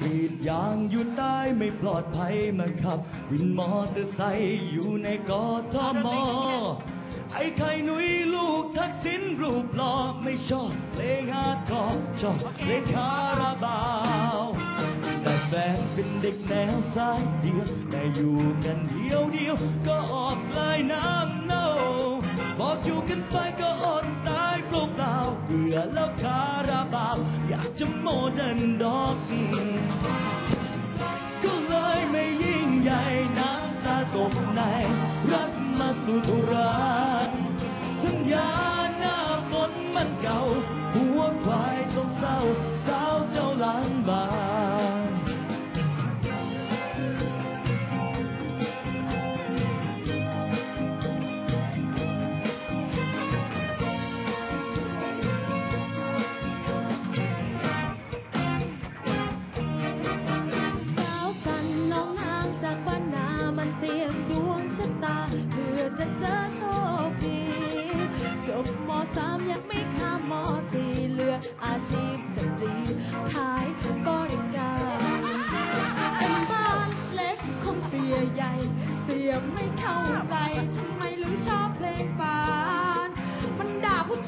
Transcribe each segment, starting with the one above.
กรีดยางอยู่ใต้ไม่ปลอดภัยมาขับ วินมอเตอร์ไซค์อยู่ในกทมไอ้ไข่หนุยลูกทักษิณรูปหล่อไม่ชอบเพลงฮาร์ดคอร์ชอบเพลงคาราบาวแต่แฟนเป็นเด็กแนวสายเดียวแต่อยู่กันเดียวเดียวๆก็ออกลายน้ำเน่าบอกอยู่กันไปก็อดตาย เปล่าเปล่าเบื่อแล้วคาราบาวอยากจะโมเดิร์นด็อกก็เลยไม่ยิ่งใหญ่น้ำตาตกใน รักมาสุดรานสัญญาหน้าฝนมันเก่า หัวควายต้องเศร้า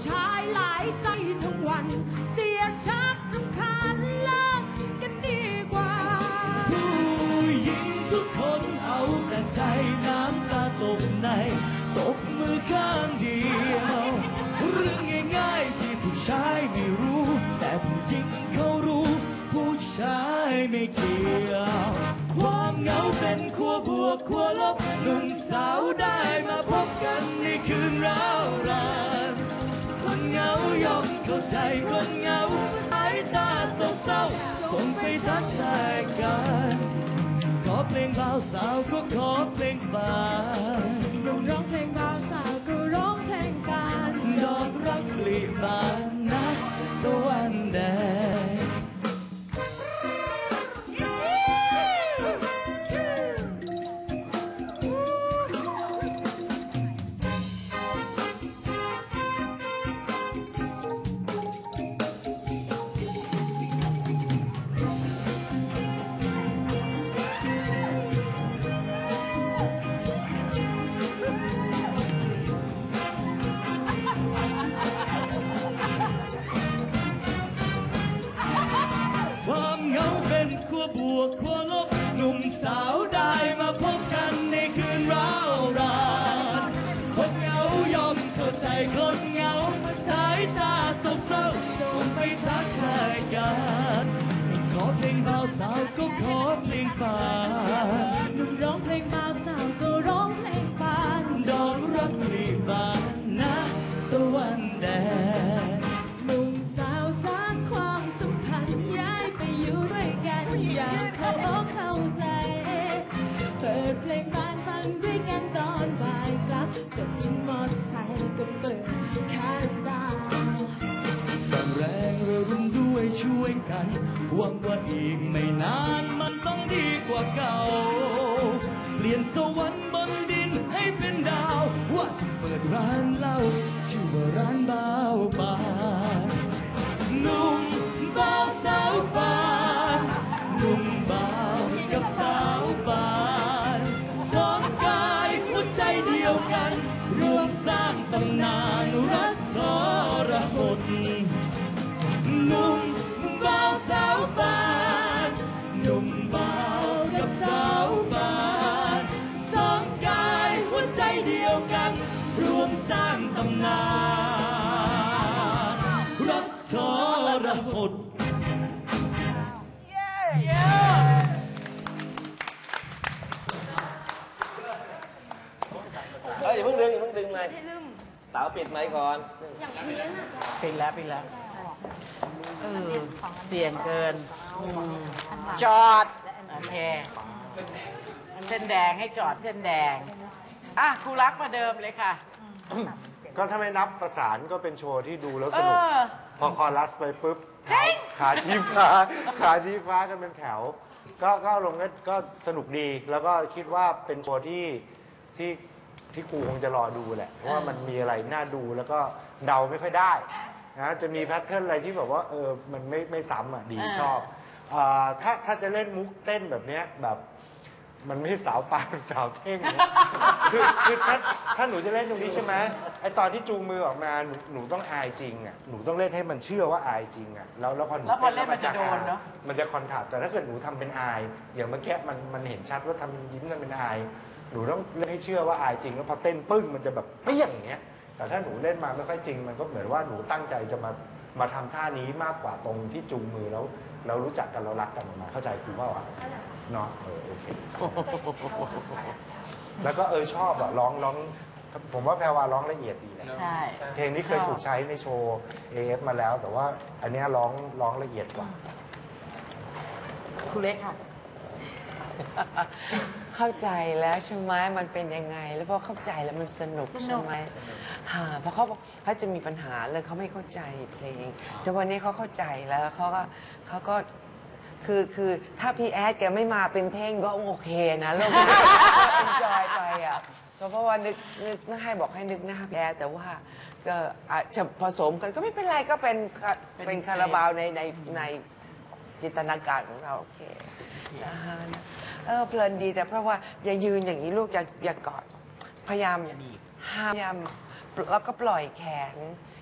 ชายหลายใจทั้งวัน เสียชักรำคาญเลิกกันดีกว่า ผู้หญิงทุกคนเอาแต่ใจน้ำตาตกใน ตบมือข้างเดียว เรื่องง่ายๆที่ผู้ชายไม่รู้ แต่ผู้หญิงเขารู้ ผู้ชายไม่เกี่ยว ความเหงาเป็นขั้วบวกขั้วลบหนุ่มสาวได้มาพบกันในคืนราวราาเข้าใจคนเหงาสายตาเศร้าๆส่งไปทักทายกัน ขอเพลงบ่าวสาวก็ขอเพลงบาน วบวกขั้วลบหนุ่มสาวได้มาพบกันในคืนราวรานคนเหงายอมเข้าใจคนเหงาสายตาเศร้าๆส่งไปทักทาย ด้วยกัน หวังว่าอีกไม่นานมันต้องดีกว่าเก่า เปลี่ยนสวรรค์บนดินให้เป็นดาว ว่าจะเปิดร้านเหล้าชื่อว่าร้านบ้าวบา เต๋าปิดไมค์ก่อนปิดแล้วปิดแล้วเออเสี่ยงเกินอืมจอด โอเค เส้นแดงให้จอดเส้นแดง อะครูรักมาเดิมเลยค่ะ ก็ถ้าไม่นับประสานก็เป็นโชว์ที่ดูแล้วเอสนุกอพอคอรัสไปปุ๊บจริง ขาชี้ฟ้า ขาชี้ฟ้ากันเป็นแถว ก็ก็ลงก็ก็สนุกดีแล้วก็คิดว่าเป็นโชว์ที่ที่ ที่ครูคงจะรอดูแหละ เพราะว่ามันมีอะไรน่าดูแล้วก็เดาไม่ค่อยได้นะจะมีแพทเทิร์นอะไรที่แบบว่าเออมันไม่ไม่ซ้ำอะดีอ่าชอบอ่าถ้าถ้าจะเล่นมุกเต้นแบบเนี้ยแบบมันไม่ใช่สาวปานสาวเท่งเนี่ยคือคือถ้าถ้าหนูจะเล่นตรงนี้ใช่ไหมไอตอนที่จูงมือออกมาหนูหนูต้องอายจริงอะหนูต้องเล่นให้มันเชื่อว่าอายจริงอะแล้วแล้วพอหนูแล้วพอเล่นแวมันจะโดนเนอะ มันจะคอนทราสต์แต่ถ้าเกิดหนูทำเป็นอายอย่างเมื่อกี้มันมันเห็นชัดว่าทำยิ้มทำเป็นอาย หนูต้องเล่นให้เชื่อว่าอายจริง แล้วพอเต้นปึ้งมันจะแบบเปี้ยงอย่างเงี้ย แต่ถ้าหนูเล่นมาไม่ค่อยจริง มันก็เหมือนว่าหนูตั้งใจจะมามาทำท่านี้มากกว่าตรงที่จูงมือแล้ว เรารู้จักกันเรารักกันมาเข้าใจครูเปล่าวะเนาะเออโอเค แล้วก็เออชอบอะร้องร้อง ผมว่าแพรวาร้องละเอียดดีนะใช่ เพลงนี้เคยถูกใช้ในโชว์ AF มาแล้ว แต่ว่าอันเนี้ยร้องร้องละเอียดกว่า ครูเล็กค่ะ เข้าใจแล้วใช่ไหมมันเป็นยังไง แล้วพอเข้าใจแล้วมันสนุกสนุใช่กไหมฮะเพราะเขาบอกเขาจะมีปัญหาเลยเขาไม่เข้าใจเพลง แต่วันนี้เขาเข้าใจแล้วแล้วเขาก็เขาก็คือคือถ้าพี่แอดแกไม่มาเป็นเพลงก็โอเคนะแล้วก็เอนจอยไปอะก็เพราะว่านึกนึกนึกให้บอกให้นึกหน้าพี่แอดแต่ว่าก็อาจจะผสมกันก็ไม่เป็นไรก็เป็นเป็นคาราบาวในในในจินตนาการของเราโอเคนะฮะ เออเพลินดีแต่เพราะว่าอย่ายืนอย่างนี้ลูกอย่าอย่ากอด พยายามอย่าห้ามพยายามแล้วก็ปล่อยแขน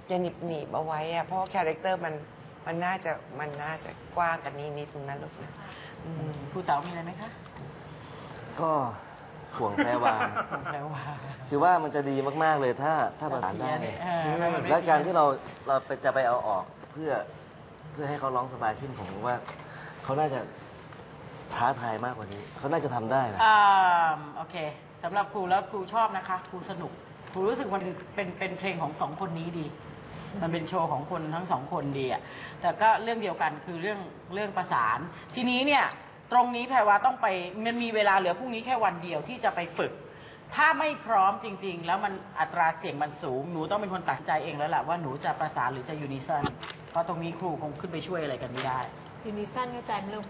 อย่าหนีบหนีบเอาไว้อะเพราะว่าคาแรคเตอร์มันมันน่าจะมันน่าจะกว้างกันนี้นิดนึงนะลูกนะอืมครูเต๋ามีอะไรไหมคะก็ห่วงแพรวาผมแล้วว่า คือว่ามันจะดีมาก ๆ เลยถ้าถ้าประสานได้เออให้มันไม่ และการที่เราเราไปจะไปเอาออกเพื่อเพื่อให้เขาร้องสบายขึ้นผมว่าเขาน่าจะ ท้าทายมากกว่านี้ เขาน่าจะทำได้นะ อ่าโอเคสำหรับครูแล้วครูชอบนะคะครูสนุกครูรู้สึกมันเป็นเป็นเพลงของสองคนนี้ดี มันเป็นโชว์ของคนทั้งสองคนดีอะแต่ก็เรื่องเดียวกันคือเรื่องเรื่องประสาน ทีนี้เนี่ยตรงนี้แพรว่าต้องไปมันมีเวลาเหลือพรุ่งนี้แค่วันเดียวที่จะไปฝึก ถ้าไม่พร้อมจริง ๆ แล้วมันอัตราเสียงมันสูง หนูต้องเป็นคนตัดสินใจเองแล้วแหละว่าหนูจะประสานหรือจะยูนิซันเพราะตรงนี้ครูคงขึ้นไปช่วยอะไรกันไม่ได้ ยูนิซันเข้าใจไหมลูก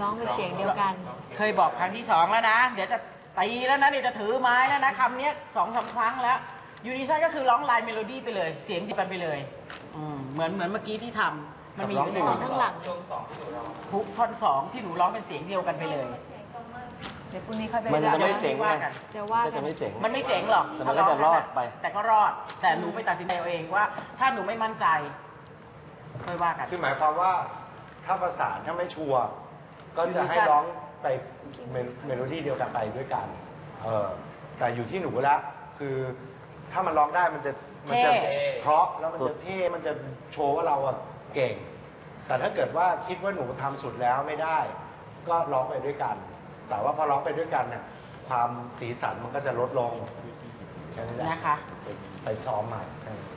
ร้องเป็นเสียงเดียวกัน เคยบอกครั้งที่สองแล้วนะ เดี๋ยวจะตีแล้วนะเดี๋ยวจะถือไม้แล้วนะคำเนี้ยสองสามครั้งแล้วยูนิซันก็คือร้องลายเมโลดี้ไปเลย เสียงเดียวกันไปเลยอืมเหมือนเหมือนเมื่อกี้ที่ทำมันมีอยู่ในของข้างหลังฮุกท่อนสองที่หนูร้องเป็นเสียงเดียวกันไปเลย เดี๋ยวพรุ่งนี้ค่อยไปมันจะไม่เจ๋งไงเดี๋ยวว่าก็กัจะนไม่เจ๋ง มันไม่เจ๋งหรอกแต่มันก็จะรอดไป แต่ก็รอด แต่หนูไปตัดสินใจเอาเองว่า ถ้าหนูไม่มั่นใจค่อยว่ากัน คือหมายความว่าถ้าประสานถ้าไม่ชัวร์ ก็จะให้ร้องไปเมโลเมโลดี้เดียวกันไปด้วยกัน เออ แต่อยู่ที่หนูละ คือถ้ามันร้องได้มันจะมัจะเท่ เพราะแล้วมันจะเท่ มันจะโชว์ว่าเราอะเก่ง แต่ถ้าเกิดว่าคิดว่าหนูทำสุดแล้วไม่ได้ ก็ร้องไปด้วยกัน แต่ว่าพอร้องไปด้วยกันเนี่ยความสีสันมันก็จะลดลงแค่นั้นแหละนะคะ ไปไปซ้อมใหม่แค่นั้น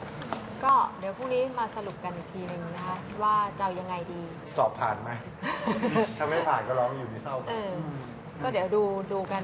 ก็เดี๋ยวพรุ่งนี้มาสรุปกันอีกทีหนึ่งนะคะ ว่าจะเอายังไงดี สอบผ่านไหม ถ้าไม่ผ่านก็ร้องอยู่ในเศร้า เออ ก็เดี๋ยวดูดูกัน